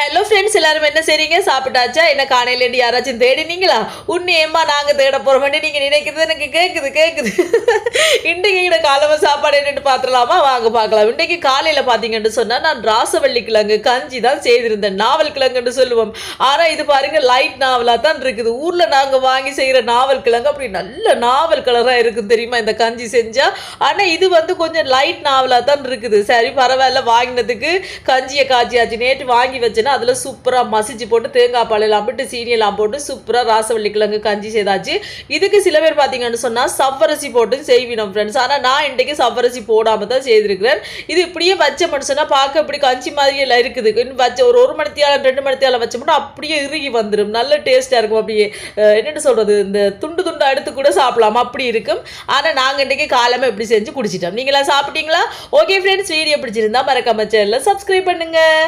Hello friends எல்லாரும் என்ன செய்றீங்க? சாப்பிட்டாச்சா? என்ன காணையிலேருந்து யாராச்சும் தேடினீங்களா உன்னையம்மா நாங்கள் தேட போகிறோம்னு நீங்கள் நினைக்கிறது எனக்கு கேட்குது கேட்குது இன்றைக்கு கூட காலம சாப்பாடு என்னென்னு பார்த்துடலாமா? வாங்க பார்க்கலாம். இன்றைக்கு காலையில் பார்த்தீங்கன்னு சொன்னால் நான் ராசவள்ளி கிழங்கு கஞ்சி தான் செய்திருந்தேன். நாவல் கிழங்குன்னு சொல்லுவோம். ஆனால் இது பாருங்கள் லைட் நாவலாக தான் இருக்குது. ஊரில் நாங்கள் வாங்கி செய்கிற நாவல் கிழங்கு அப்படி நல்ல நாவல் கலராக இருக்கும் தெரியுமா? இந்த கஞ்சி செஞ்சால் ஆனால் இது வந்து கொஞ்சம் லைட் நாவலாக தான் இருக்குது. சரி பரவாயில்ல. வாங்கினதுக்கு கஞ்சியை காய்ச்சியாச்சு நேற்று வாங்கி வச்சேன்னா அதில் சூப்பராக மசிச்சு போட்டு தேங்காய் பாலெல்லாம் போட்டு சீனியெல்லாம் போட்டு சூப்பராக ராசவள்ளி கிழங்கு கஞ்சி செய்தாச்சு. இதுக்கு சில பேர் பார்த்தீங்கன்னு சொன்னால் சவ்வரசி போட்டு செய்வினோம் ஃப்ரெண்ட்ஸ் ஆனால் நான் இன்றைக்கு சவ்வரசி போடாமல் தான் செய்திருக்கிறேன். இது இப்படியே வச்ச மனுஷனா பார்க்க இப்படி கஞ்சி மாதிரியே எல்லாம் இருக்குது. இன்னும் வச்ச ஒரு ஒரு மணித்தியாலம் ரெண்டு மணித்தியாலம் வச்சோம்னா அப்படியே இறுகி வந்துடும் நல்ல டேஸ்ட்டாக இருக்கும் அப்படியே. என்னென்னு சொல்கிறது இந்த துண்டு துண்டு அடுத்து கூட சாப்பிடலாம். அப்படி இருக்கும். ஆனால் நாங்கள் இன்றைக்கி காலமாக இப்படி செஞ்சு குடிச்சிட்டோம். நீங்களாம் சாப்பிட்டீங்களா? ஓகே ஃப்ரெண்ட்ஸ் வீடியோ பிடிச்சிருந்தா மறக்காம சேனலில் சப்ஸ்கிரைப் பண்ணுங்கள்